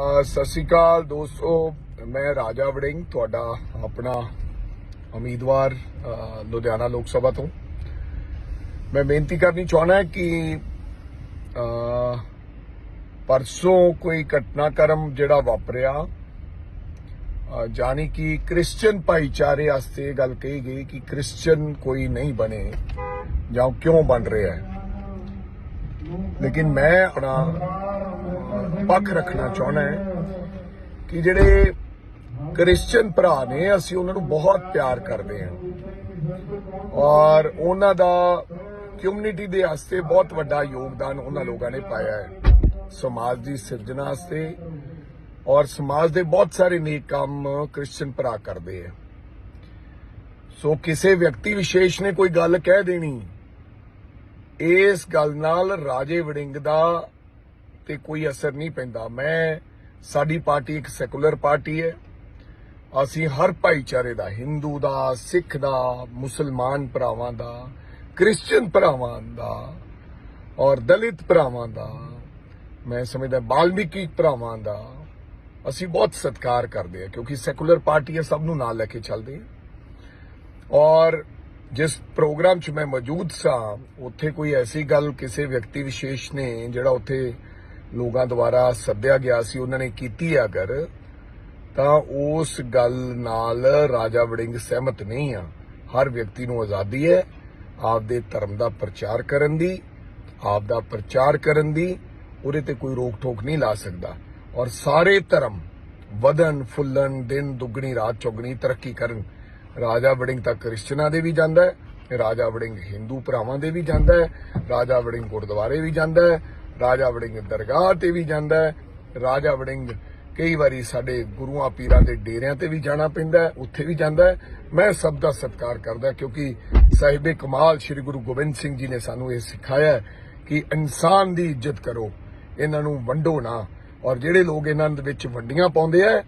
ਅ, ਸਤਿ ਸ਼੍ਰੀ ਅਕਾਲ ਦੋਸਤੋ ਮੈਂ ਰਾਜਾ ਵੜਿੰਗ ਤੁਹਾਡਾ ਆਪਣਾ ਉਮੀਦਵਾਰ ਅ, ਲੁਧਿਆਣਾ ਲੋਕ ਸਭਾ ਤੋਂ। ਮੈਂ ਬੇਨਤੀ ਕਰਨੀ ਚਾਹਣਾ ਕਿ ਅ, ਪਰਸੋਂ ਕੋਈ ਘਟਨਾਕ੍ਰਮ ਜਿਹੜਾ ਵਾਪਰਿਆ ਅ, ਜਾਣੀ ਕਿ ਕ੍ਰਿਸਚੀਅਨ ਭਾਈਚਾਰੇ ਵਾਸਤੇ ਇਹ ਗੱਲ ਕਹੀ ਗਈ ਕਿ ਕ੍ਰਿਸਚੀਅਨ ਕੋਈ ਨਹੀਂ ਬਣੇ ਜਾਂ ਉਹ ਕਿਉਂ ਬਣ ਰਿਹਾ ਹੈ। ਲੇਕਿਨ ਮੈਂ ਆਪਣਾ ਅ, ਪੱਖ ਰੱਖਣਾ ਚਾਹੁੰਦਾ ਹੈ ਕਿ ਜਿਹੜੇ ਕ੍ਰਿਸਚੀਅਨ ਭਰਾ ਨੇ, ਅਸੀਂ ਉਹਨਾਂ ਨੂੰ ਬਹੁਤ ਪਿਆਰ ਕਰਦੇ ਹਾਂ। ਔਰ ਉਹਨਾਂ ਦਾ ਕਮਿਊਨਿਟੀ ਦੇ ਵਾਸਤੇ ਬਹੁਤ ਵੱਡਾ ਯੋਗਦਾਨ ਉਹਨਾਂ ਲੋਕਾਂ ਨੇ ਪਾਇਆ ਹੈ। ਸਮਾਜ ਦੀ ਸਿਰਜਣਾ ਵਾਸਤੇ ਔਰ ਸਮਾਜ ਦੇ ਬਹੁਤ ਸਾਰੇ ਨੇਕ ਕੰਮ ਕ੍ਰਿਸਚੀਅਨ ਭਰਾ ਕਰਦੇ ਆ ਸੋ ਕਿਸੇ ਵਿਅਕਤੀ ਵਿਸ਼ੇਸ਼ ਨੇ ਕੋਈ ਗੱਲ ਕਹਿ ਦੇਣੀ, ਇਸ ਗੱਲ ਨਾਲ ਰਾਜੇ ਵੜਿੰਗ ਦਾ ਤੇ ਕੋਈ ਅਸਰ ਨਹੀਂ ਪੈਂਦਾ। ਮੈਂ, ਸਾਡੀ ਪਾਰਟੀ ਇੱਕ ਸੈਕੂਲਰ ਪਾਰਟੀ ਹੈ। ਅਸੀਂ ਹਰ ਭਾਈਚਾਰੇ ਦਾ, ਹਿੰਦੂ ਦਾ, ਸਿੱਖ ਦਾ, ਮੁਸਲਮਾਨ ਭਰਾਵਾਂ ਦਾ ਕ੍ਰਿਸਚੀਅਨ ਭਰਾਵਾਂ ਦਾ ਔਰ ਦਲਿਤ ਭਰਾਵਾਂ ਦਾ, ਮੈਂ ਸਮਝਦਾ ਬਾਲਮੀਕੀ ਭਰਾਵਾਂ ਦਾ, ਅਸੀਂ ਬਹੁਤ ਸਤਿਕਾਰ ਕਰਦੇ ਹਾਂ ਕਿਉਂਕਿ ਸੈਕੂਲਰ ਪਾਰਟੀ ਹੈ, ਸਭ ਨੂੰ ਨਾਲ ਲੈ ਕੇ ਚੱਲਦੇ ਹਾਂ। ਔਰ ਜਿਸ ਪ੍ਰੋਗਰਾਮ 'ਚ ਮੈਂ ਮੌਜੂਦ ਸਾਂ, ਉੱਥੇ ਕੋਈ ਐਸੀ ਗੱਲ ਕਿਸੇ ਵਿਅਕਤੀ ਵਿਸ਼ੇਸ਼ ਨੇ ਜਿਹੜਾ ਉੱਥੇ ਲੋਕਾਂ ਦੁਆਰਾ ਸੱਦਿਆ ਗਿਆ ਸੀ, ਉਹਨਾਂ ਨੇ ਕੀਤੀ ਹੈ ਅਗਰ, ਤਾਂ ਉਸ ਗੱਲ ਨਾਲ ਰਾਜਾ ਵੜਿੰਗ ਸਹਿਮਤ ਨਹੀਂ ਆ। ਹਰ ਵਿਅਕਤੀ ਨੂੰ ਆਜ਼ਾਦੀ ਹੈ, ਆਪਦੇ ਧਰਮ ਦਾ ਪ੍ਰਚਾਰ ਕਰਨ ਦੀ ਆਪ ਦਾ ਪ੍ਰਚਾਰ ਕਰਨ ਦੀ, ਉਹਦੇ ਤੇ ਕੋਈ ਰੋਕ ਟੋਕ ਨਹੀਂ ਲਾ ਸਕਦਾ। ਔਰ ਸਾਰੇ ਧਰਮ ਵਧਨ ਫੁੱਲਣ, ਦਿਨ, ਦੁੱਗਣੀ, ਰਾਤ, ਚੌਗਣੀ, ਤਰੱਕੀ ਕਰਨ, ਰਾਜਾ ਵੜਿੰਗ ਤਾਂ ਕ੍ਰਿਸਚਨਾਂ ਦੇ ਵੀ ਜਾਂਦਾ ਹੈ, ਰਾਜਾ ਵੜਿੰਗ ਹਿੰਦੂ ਭਰਾਵਾਂ ਦੇ ਵੀ ਜਾਂਦਾ ਹੈ, ਰਾਜਾ ਵੜਿੰਗ ਗੁਰਦੁਆਰੇ ਵੀ ਜਾਂਦਾ ਹੈ ਰਾਜਾ ਵੜਿੰਗ ਦਰਗਾਹ ਤੇ ਵੀ ਜਾਂਦਾ ਹੈ। ਰਾਜਾ ਵੜਿੰਗ ਕਈ ਵਾਰੀ ਸਾਡੇ ਗੁਰੂਆਂ ਪੀਰਾਂ ਦੇ ਡੇਰਿਆਂ ਤੇ ਵੀ ਜਾਣਾ ਪੈਂਦਾ ਉੱਥੇ ਵੀ ਜਾਂਦਾ ਮੈਂ ਸਭ ਦਾ ਸਤਿਕਾਰ ਕਰਦਾ ਕਿਉਂਕਿ ਸਾਹਿਬੇ ਕਮਾਲ ਸ੍ਰੀ ਗੁਰੂ ਗੋਬਿੰਦ ਸਿੰਘ ਜੀ ਨੇ ਸਾਨੂੰ ਇਹ ਸਿਖਾਇਆ ਕਿ ਇਨਸਾਨ ਦੀ ਇੱਜ਼ਤ ਕਰੋ, ਇਹਨਾਂ ਨੂੰ ਵੰਡੋ ਨਾ। ਔਰ ਜਿਹੜੇ ਲੋਕ ਇਹਨਾਂ ਦੇ ਵਿੱਚ ਵੰਡੀਆਂ ਪਾਉਂਦੇ ਆ,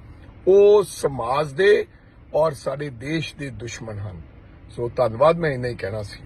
ਉਹ ਸਮਾਜ ਦੇ ਔਰ ਸਾਡੇ ਦੇਸ਼ ਦੇ ਦੁਸ਼ਮਣ ਹਨ। ਸੋ ਧੰਨਵਾਦ, ਮੈਂ ਇਹਨਾਂ ਹੀ ਕਹਿਣਾ ਸੀ।